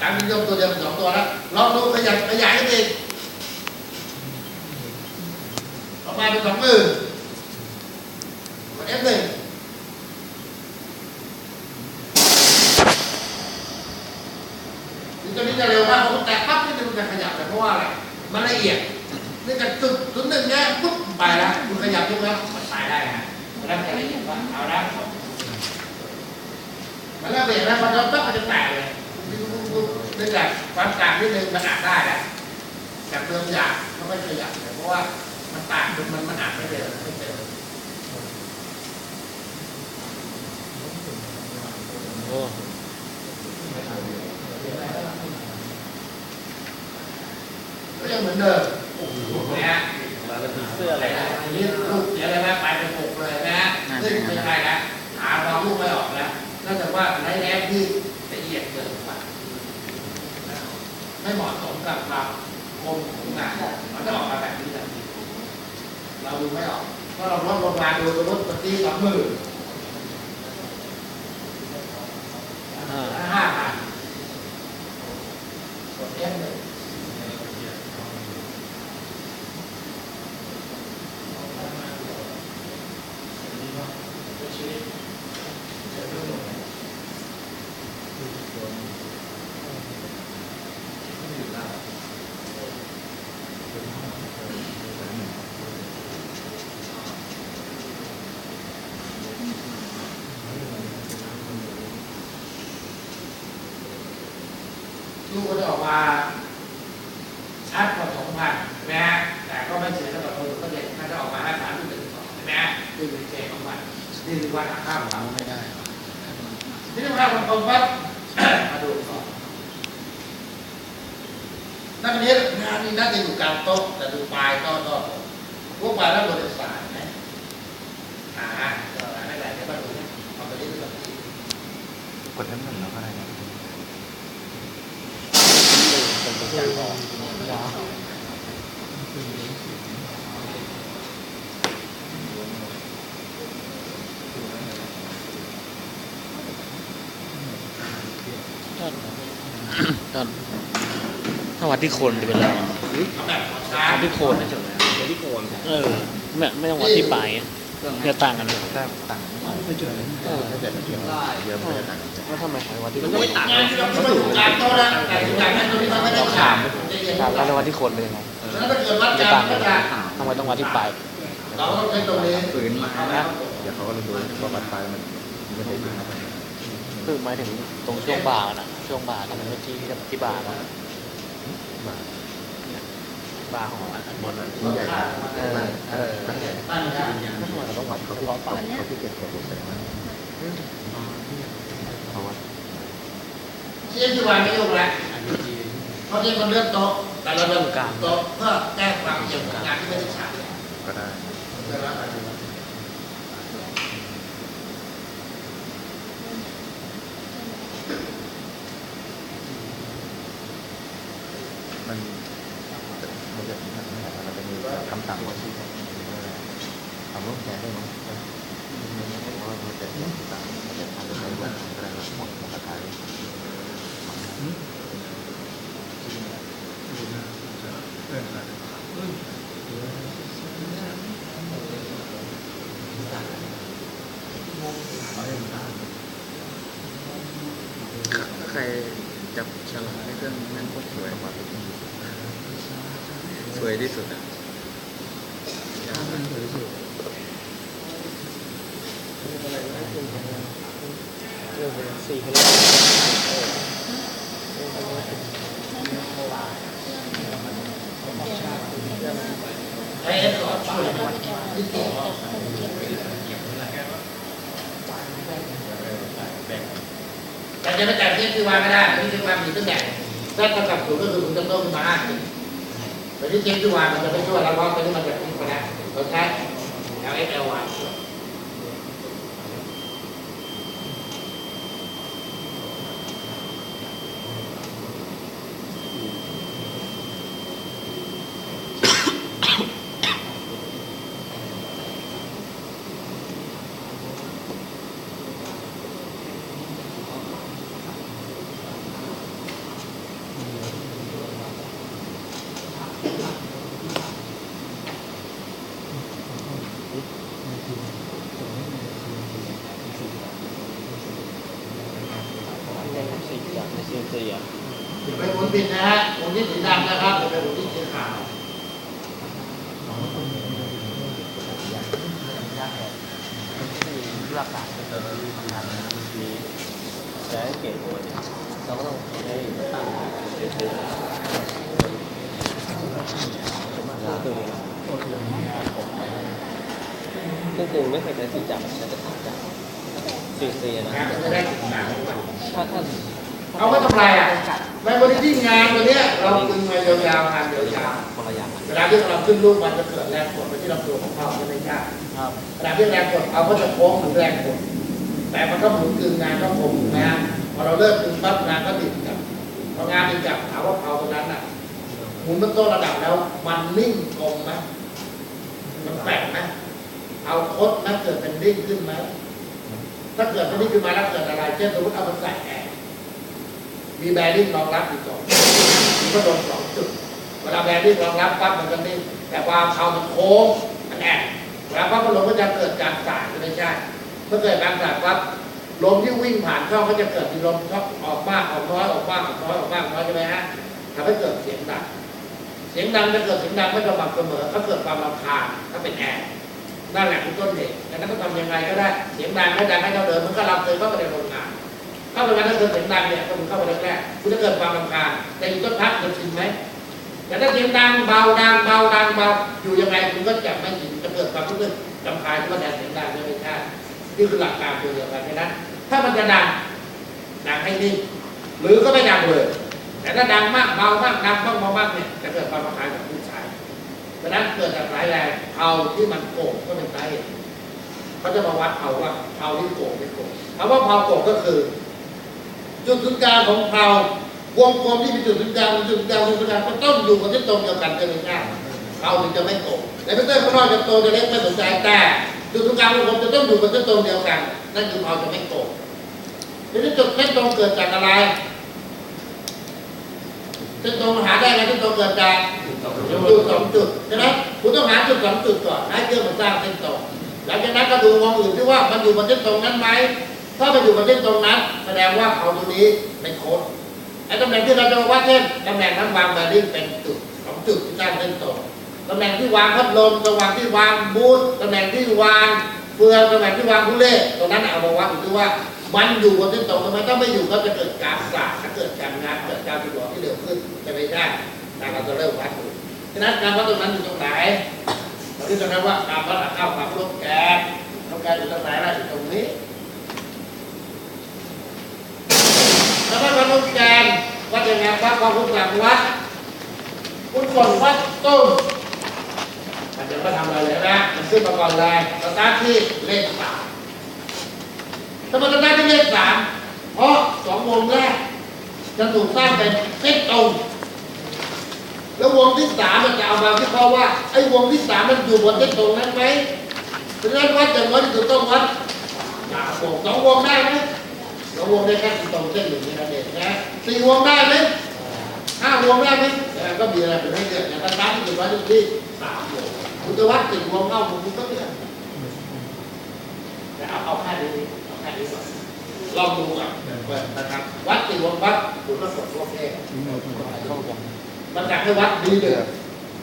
การนิยมตัวเดียวเป็นสองตัวแล้วลองดูขยับขยายกันอีกออกมาเป็นสองหมื่นกด F หนึ่งนี่ตัวนี้จะเร็วมากเพราะแต่ปั๊บนี่มันจะขยับแต่เพราะว่าอะไรมันละเอียดนี่จากจุดจุดหนึ่งเนี่ยปุ๊บไปแล้วคุณขยับยกแล้วมันตายได้นะแล้วแต่ละเอียดว่าเอาละมันแล้วเบรกแล้วพอเราปั๊บมันจะแตกเลย เนื่องจากความกลางนิดนึงมันอ่าจได้แล้วจากเดิมหยาบก็ไม่ขยับเลยเพราะว่ามันต่างมันมันอ่าจไม่เร็วไม่เร็วโอ้ก็ยังเหมือนเดิมนะฮะเสื้ออะไรนะอันนี้ลูกเสียเลยนะไปเป็นหกเลยนะฮะซึ่งไม่ใช่แล้วหาเราลูกไม่ออกแล้วนอกจากว่าไรแรกที่ละเอียดเกินไปไม่ เหมาะสมกับความคมของงานมันจะออกมาแบบนี้ทันทีเราดูไม่ออกเพราะเราลดลงมาดูรถปฏิสองหมื่น อ่า ห้าพัน กด F หนึ่ง ลู กก็จะออกมาชัดกว่าสองพันนะฮะแต่ก็ไม่เสียเท่ากับตัวก็เด็กน่าจะออกมาห้าสามหนึ่งสองนะฮะนี่คือเจของมันนี่คือว่าหักข้ามเราไม่ได้นี่คือภาพตรงๆครับมาดูก่อนนักเรียนงานนี้น่าจะอยู่กลางโต๊ะแต่ดูปลายก็ก็พวกปลายแล้วบริษัทนะอ่าก็ไม่เป็นไรเดี๋ยวมาดูนะเอาไปเรื่อยกด F1 แล้วก็ อะไรนะตอนถ้าวัดที่โคนจะเป็นอะไรเอาแบบช้าวัดที่โคนนะเออไม่ไม่ต้องวัดที่ปลาย อะจะต่างกันเลยแต้มต่างไม่ไม่เจอถ้าเกิดมันเยอะเยอะมันจะต่างกันแล้วทำไมใช้วัดที่โคนงานที่เราไม่อยู่กลางโต๊ะนะแต่อยู่กลางนั้นตรงนี้มันไม่ได้ฉากจะเย็นครับแล้ววัดที่โคนเป็นยังไงแล้วถ้าเกิดวัดจะกลาต่างงก็กันจะทำไมต้องวัดที่ปลายเราต้องเป็นตรงนี้ฝืนมานะเดี๋ยวเขาก็รู้ว่าวัดปลายมันมันได้ดีครับคือหมายถึงตรงช่วงบ่านะช่วงบ่าที่มันไม่ที่ที่บ่าเนาะบ่า ของอันบนนั้นใหญ่มากเออเออตั้งแต่ตั้งได้ทำไมเราต้องวัดเขาที่ที่ว่าเขาที่เก็บตัวผมใส่มาเพราะว่าเชี่ยที่วางไม่ยุ่งละเขาะที่มันเลื่อนโต๊ะแต่เราเลื่อนโต๊ะเพื่อแก้ความเกี่ยวกับงานที่ไม่ได้ฉากก็ได้ มันมันจะมัน จะมีคำสั่งว่าที่ทำร่วมแชร์ได้ไหมเพราะว่ามันจะต่างมันจะทำให้แบบอะไรหมดราคาถ้าใครจับฉลากในเครื่องนั้นก็สวยสวยที่สุดอะ สี่คนใช้เอสก่อนช่วยแต่จะไม่แต่เทียบที่วางไม่ได้ที่ที่วางมีตั้งแต่ถ้าเท่ากับศูนย์ก็คือคุณต้องต้องมาห้าสิบ แต่ที่เทียบที่วางมันจะไม่ช่วยเรา ผิดนะฮะหมุนที่สีดำนะครับอย่าไปหมุนที่สีขาวหลักการเออทำงานนะมีใช้เกตโอนเนี่ยเราก็ต้องใช้ตั้งเซียนเซียเครื่งปรุงไม่เคยใช้สีจับใช้แต่สีจับเซีเซียนะจะได้สีขาถ้าถ้าเอาไม่ทำไรอะ ในบริที่งานตัวเนี้ยเราดึงมายาวๆงานยาวๆเวลาที่เราขึ้นรูปมันจะเกิดแรงกดไปที่ลำตัวของเขาใช่ไหมครับครับเวลาที่แรงกดเขาก็จะโค้งเหมือนแรงกดแต่มันก็หมุนกึ่งงานก็คงถูกไหมฮะพอเราเลิกกึ่งปั๊บงานก็ติดกับพองานติดกับถามว่าเขาตรงนั้นอะหมุนเป็นต้นระดับแล้วมันนิ่งตรงไหมมันแปลกไหมเอาคดนะเกิดเป็นนิ่งขึ้นไหมถ้าเกิดเป็นนิ่งขึ้นมาแล้วเกิดอะไรเช่นสมมติเอามาใส่แอร์ มีแบริ่งรองรับอยู่สองมีก็โดนสองจุด เวลาแบริ่งรองรับปั๊บมันก็นิ่งแต่ว่าเขามันโค้งมันแอนเวลาปั๊บมันลงก็จะเกิดการสายไม่ใช่ เมื่อเกิดการสายปั๊บลมที่วิ่งผ่านช่องก็จะเกิดมีลมช่องออกมากออกน้อยออกมากออกน้อยออกมากน้อยใช่ไหมฮะทำให้เกิดเสียงดัง เสียงดังจะเกิดเสียงดังไม่สม่ำเสมอถ้าเกิดความรำคาญถ้าเป็นแอร์นั่นแหละคือต้นเหตุดังนั้นต้องทำยังไงก็ได้ เสียงดังไม่ดังให้เท่าเดิมมันก็รับเลยเข้าไปในโรงงาน เข้าไปวันถ้าเกิดเสียงดังเนี่ยคุณเข้าไปแรกๆคุณจะเกิดความรำคาญแต่อยู่ต้นพักจะชินไหมแต่ถ้าเสียงดังเบาดังเบาดังเบาอยู่ยังไงคุณก็จะไม่ชินจะเกิดความรู้สึกรำคาญที่ว่าแต่เสียงดังไม่ใช่นี่คือหลักการตัวเดียวกันฉะนั้นถ้ามันจะดังดังให้นิ่งหรือก็ไม่ดังเลย แต่ถ้าดังมากเบามากดังมากเบามากเนี่ยจะเกิดความรำคาญกับผู้ชายฉะนั้นเกิดจากสายแรงเอาที่มันโก่งก็เป็นสาเหตุเขาจะมาวัดเอาว่าเอาที่โก่งไม่โก่งคำว่าเผาโก่งก็คือ จุดศูนย์กลางของเผาวงกลมที่เป็นจุดศูนย์กลางจุดศูนย์กลางจุดศูนย์กลางก็ต้องอยู่กับที่ตรงเดียวกันจะไม่ใช่เผาถึงจะไม่โก่งแต่ไม่ใช่ข้างนอกจะโตจะเล็กไม่สนใจแต่จุดศูนย์กลางของผมจะต้องอยู่กับที่ตรงเดียวกัน นั่นคือเผาจะไม่โก่งทีนี้จุดเส้นตรงเกิดจากอะไรเส้นตรงหาได้ไงเส้นตรงเกิดจากจุดสองจุดใช่ไหมคุณต้องหาจุดสองจุดก่อนให้เครื่องมันสร้างเส้นตรงหลังจากนั้นก็ดูวงอื่นที่ว่ามันอยู่บนเส้นตรงนั้นไหม ถ้ามันอยู่บนเส้นตรงนั้น แสดงว่าเขาตรงนี้เป็นโค้ดไอ้ตำแหน่งที่เราจะมาวัดเช่นตำแหน่งนั้นวางแบริ่งเป็นจุดสองจุดที่สร้างเส้นตรงตำแหน่งที่วางพัดลมตำแหน่งที่วางบูธตำแหน่งที่วางเฟืองตำแหน่งที่วางผู้เล่ตรงนั้นเอามาวัดดูว่ามันอยู่บนเส้นตรงทำไมถ้าไม่อยู่ก็จะเกิดการสาดถ้าเกิดการงานเกิดการติดต่อที่เร็วขึ้นจะไม่ได้แต่เราจะเริ่มวัดดูฉะนั้นการวัดตรงนั้นอยู่ตรงไหนเราที่ตรงนั้นว่าการวัดข้าวความลบแกนลบแกนอยู่ตรงไหนล่ะอยู่ตรงนี้ แล้วถ้าวัดลบแกนวัดยังไงวัดความรู้หลังวัดคุณก่อนวัดต้นมันจะไม่ทำอะไรเลยนะมันขึ้นมาก่อนเลยสตาร์ทที่เลขสามทำไมสตาร์ทที่เลขสามเพราะสองวงแรกจะถูกสร้างเป็นเส้นตรงแล้ววงที่สามมันจะเอามาวิเคราะห์ว่าไอ้วงที่สามมันอยู่บนเส้นตรงนั้นไหมฉะนั้นวัดอย่างน้อยที่สุดต้องวัดสามวงสองวงได้ไหม สองวงได้แค่ตรงเส้นหนึ่งนี่นะเด็กนะสี่วงได้ไหมห้าวงได้ไหมแล้วก็มีอะไรเป็นให้เลือกอย่างตั้งที่สุดวัดที่สามวงคุณจะวัดสี่วงเข้าคุณก็เลือกแต่เอาเอาแค่นี้เอาแค่นี้ก่อนลองดูก่อนนะครับ วัดสี่วงปั๊บคุณก็กดโอเคมันอยากให้วัดดีเลืเดืออก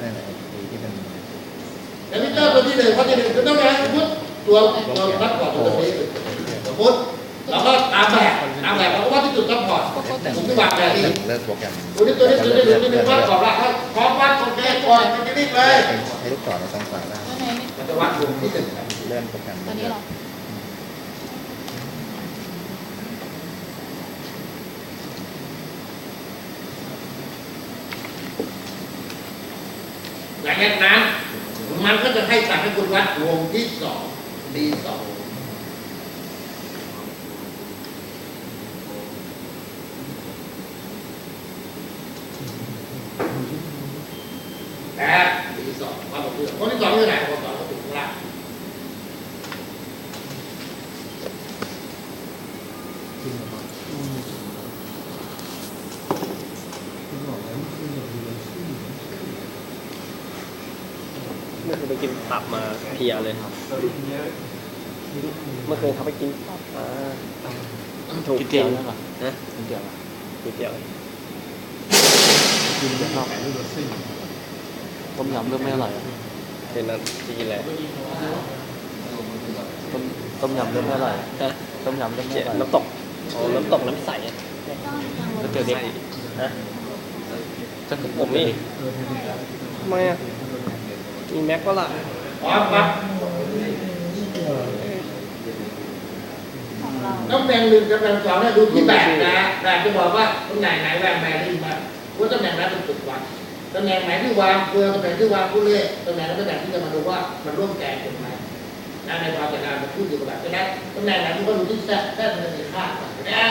นั่นและดีที่เป็นแต่มิเตอร์ตัวที่หนึ่งข้อที่หนึ่งคือต้องการสมมติตัวตัวซัพพอร์ตตัวนี้สมมติ เราก็ตามแบบตามแบบเราก็วัดที่จุดซัพพอร์ตผมที่วางแบบนี้เลิกโปรแกรมตัวนี้ตัวนี้ตัวนี้ตัวนี้ตัวนี้วัดก่อนว่าถ้าพร้อมวัดโอเคก่อนมันจะรีบเลยให้ลูกศรเราต้องสั่งได้ตัวไหนเนี่ยมันจะวัดวงที่หนึ่งเลื่นโปรแกรมตัวนี้เหรอหลังจากนั้นมันก็จะให้สั่งให้คุณวัดวงที่สองดีสองแต่ดีสองวัดวงที่สองคนที่สองอยู่ไหนคนที่สองก็ถึงข้างล่าง เมื่ อคืนไปกินตับมาเพลียเลยครับ เมื่อคืนเขาไปกินตับมาถูกกินเตี๋ยวแล้วเหรอนะกินเตี๋ยวกก๋วยเตี๋ยวกินจะชอบต้มยำเริ่มไม่อร่อยอะเป็นน้ำจีนแหละต้มต้มยำเริ่มไม่อร่อยฮะต้มยำเริ่มไม่เจีอร่อยน้ำตกอ๋อน้ำตกน้ำใสอะก๋วยเตี๋ยวเด็กฮะจะถึงผมนี่ทำไมอะมีแม็กก็ละ พร้อมปั๊บต้องแบ่งหนึ่งกับแบ่งสองเนี่ยดูที่แบบนะแบบจะบอกว่าตำแหน่งไหนแบ่งแบ่งได้มาว่าตำแหน่งนั้นเป็นจุดวัดตำแหน่งไหนที่วางเกลือตำแหน่งที่วางผู้เล่ตำแหน่งนั้นตำแหน่งที่จะมาดูว่ามันร่วมแกงกันไหมนะในความจัดการมันพูดอยู่กับแบบฉะนั้นตำแหน่งไหนที่ก็ดูที่แท้แท้มันจะมีค่านะ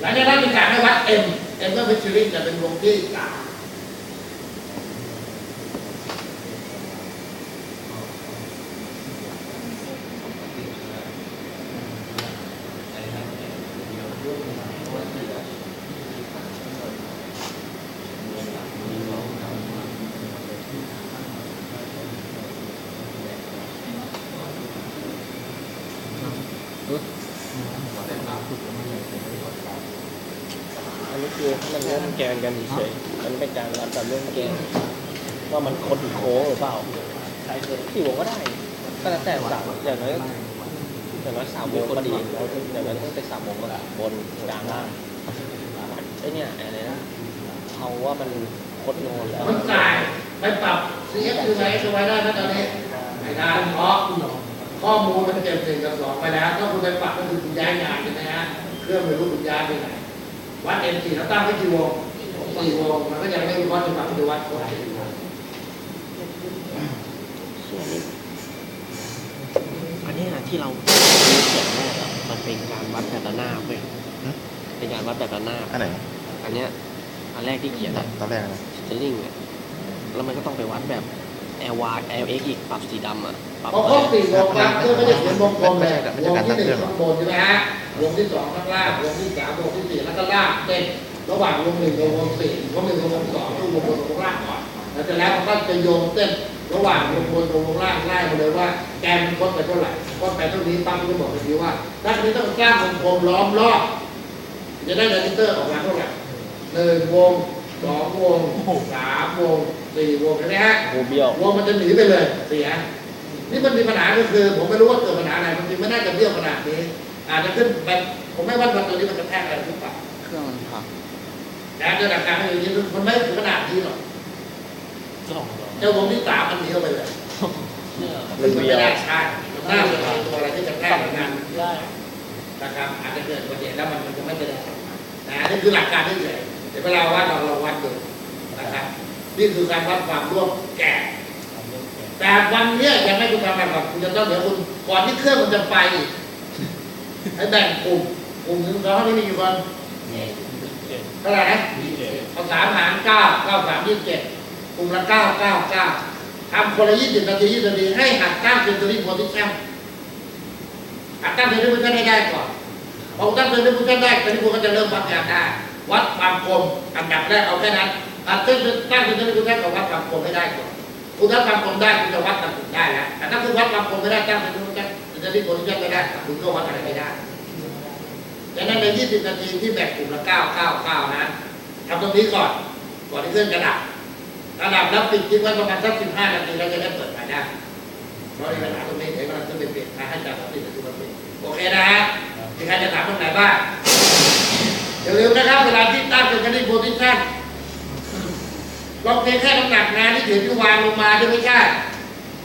หลังจากนั้นมีการให้วัดเอ็มเอ็มก็เป็นชีวิตจะเป็นวงที่สาม อันนี้คือมันร่วม แกงกันเฉยมันเป็นการวัดแบบร่วมแกงว่ามันคดโค้งหรือเปล่าใช่คือกี่วงก็ได้ก็แล้วแต่สามอย่างน้อยอย่างน้อยสามวงก็ดีแล้วอย่างน้อยต้องเป็นสามวงก็ได้บนกลางล่างไอ้เนี่ยอะไรนะเอาว่ามันคดโนนแล้วมันจ่ายไปปรับ CF คือไว้คือไว้ได้ไหมตอนนี้ไม่ได้เพราะข้อมูลมันเก็บหนึ่งกับสองไปแล้วถ้าคุณไปปรับก็คือคุณย้ายงานใช่ไหมฮะเครื่องไม่รู้คุณย้ายไปไหนวัด M4 แล้วตั้งไว้กี่วง สี่วงมันก็ยังไม่มีข้อจำกัดคือวัดคนสี่วงอันเนี้ยที่เราเขียนแรกอะมันเป็นการวัดแบบระนาบเว้ยเป็นการวัดแบบระนาบอันไหนอันเนี้ยอันแรกที่เขียนอะตอนแรกนะสลิงอะแล้วมันก็ต้องไปวัดแบบ L Y L X อีกปรับสีดำอะปรับพอครบสี่วงปั๊บเครื่องก็จะเขียนวงกลมเลยวงที่หนึ่งข้างบนใช่ไหมฮะวงที่สองข้างล่างวงที่สามวงที่สี่แล้วก็ลากเต้น ระหว่างวงหนึ่งกับวงสี่วงหนึ่งกับวงสองคือวงบนกับวงล่างก่อนแล้วจากนั้นมันก็จะโยงเต้นระหว่างวงบนกับวงล่างไล่มาเลยว่าแกนมันคดไปเท่าไหร่คดไปเท่านี้ปั๊บมันก็บอกไปทีว่าถ้าทีนี้ต้องสร้างวงกลมล้อมรอบจะได้เรจิสเตอร์ออกมาเท่าไหร่หนึ่งวงสองวงสามวงสี่วงใช่ไหมฮะโมเบี้ยววงมันจะหนีไปเลยเสียนี่มันมีปัญหาก็คือ ผมไม่รู้ว่าเกิดปัญหาอะไรมันจริงไม่น่าจะเบี้ยวขนาดนี้อาจจะขึ้นแบบผมไม่ว่าวันตัวนี้มันจะแทกอะไรหรือเปล่าเครื่องมันผัก แต่ระดับการอย่างนี้มันไม่ถึงขนาดนี้หรอกเจ้าวงที่สามมันหนีออกไปเลยมันไม่ได้ใช่มันน่าจะเป็นตัวอะไรที่จะแทกเหมือนกันได้นะครับอาจจะเกิดอุบัติเหตุแล้วมันจะไม่เป็นไรนะนี่คือหลักการที่เฉยเดี๋ยวเวลาวัดเราเราวัดดูนะครับนี่คือการวัดความร่วมแก่แต่วันเนี้ยยังไม่คุณทำอะไรก่อนคุณจะต้องเดี๋ยวคุณก่อนที่เครื่องมันจะไปอีกให้แบ่งกลุ่มกลุ่มหนึ่งเขาที่มีกี่คน เท่าไหร่นะเอาสามหารเก้าเก้าสามยี่สิบเจ็ดกลุ่มละเก้าเก้าเก้าทำคนละยี่สิบนาทียี่สิบนาทีให้หัดตั้งเซนตูรี่โพซิชั่นหัดตั้งเซนตูรี่โพซิชั่นให้ได้ก่อนพอตั้งเซนตูรี่โพซิชั่นได้ตอนนี้คุณก็จะเริ่มวัดงานได้วัดความคมอันดับแรกเอาแค่นั้นตั้งเซนตั้งเซนตูรี่โพซิชั่นกับวัดความคมให้ได้ก่อนคุณถ้าทำคนได้คุณจะวัดกับคุณได้แล้วแต่ถ้าคุณวัดความคมไม่ได้ตั้งเป็นคุณจะจะที่คนที่จะไม่ได้คุณก็วัดอะไรไม่ได้ ดังนั้นใน 20 นาทีที่แบ่งกลุ่มละ 9 9 9นั้นทำตรงนี้ก่อน ก่อนที่เครื่องจะดับถ้าดับแล้วปิดทิ้งไว้ประมาณสัก 15 นาทีแล้วจะได้เปิดใหม่ได้เพราะมีปัญหาตรงนี้เดี๋ยวมันจะเปลี่ยนนะให้จับปิดนาทีมาปิดโอเคนะฮะมีใครจะถามตรงไหนบ้างอย่าลืมนะครับเวลาที่ตั้งเป็นคดีโพซิชันเราเพียงแค่น้ำหนักงานที่ถือที่วางลงมาใช่ไม่ใช่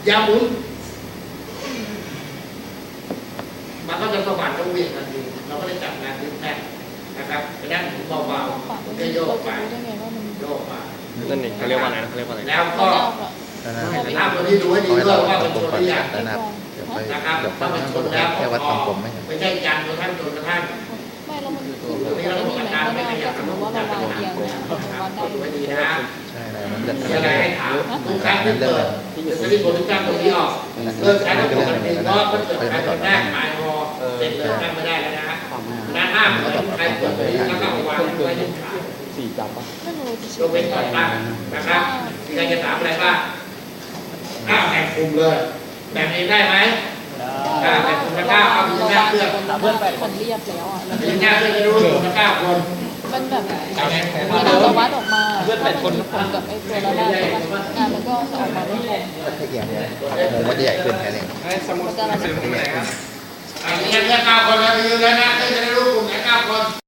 อย่าหมุนมันก็จะสว่านก็เวียงทันที เราก็ได้จับงานที่แท่นะครับไปนั่งหมุนเบาๆผมก็โยกไปได้ไงว่ามันโยกไปนั่นนี่เขาเรียกว่าอะไรนะเขาเรียกว่าอะไรแล้วก็แล้วนะถ้าตัวนี้ดูให้ดีด้วยว่าเป็นตัวที่อย่างแล้วนะเดี๋ยวไปนะครับเดี๋ยวถ้าฟังมันนะชนแล้วแค่วัดความกลมไหมไม่ใช่ยันจนท่านจนกระทั่งไม่แล้วมันขึ้นอยู่กับนี่ไหมก็ได้ก็สมมติว่าเราวางเอียงเนี่ยมันวัดได้ดูให้ดีนะใช่นะมันจะมีอะไรให้ถามทุกครั้งที่เปิดจะรีบโพลิชั่นตรงนี้ออกเลิกใช้ระบบทันทีเพราะมันเกิดการกระแทกหมายพอเสร็จเลยตั้งไม่ได้แล้ว นะห้ามใครเปิดแล้วก็วางไว้ที่ขาสี่จับปะไม่รู้จะยกเว้นก่อนตั้งนะครับใครจะถามอะไรบ้างอ้าวแบ่งกลุ่มเลย แบ่งเองได้ไหมได้อ่าเป็นคนละเก้าเอาเป็นหน้าเพื่อนเพื่อนมันเรียบแล้วอะแล้วเป็นหน้าเพื่อนจะรู้ว่าคนละเก้าคนมันแบบเวลาวัดออกมาถ้ามันมีผลกับไอ้ตัวระนาดงานมันก็ออกมาไม่ตรงก็แค่เอียงเนี่ยมว่าจะใหญ่ขึ้นแค่นี้มันจะระนาดอัน นี้แค่เก้าคนแล้วยืนแล้วนะเพื่อนจะได้รู้กลุ่มไหนเก้าคน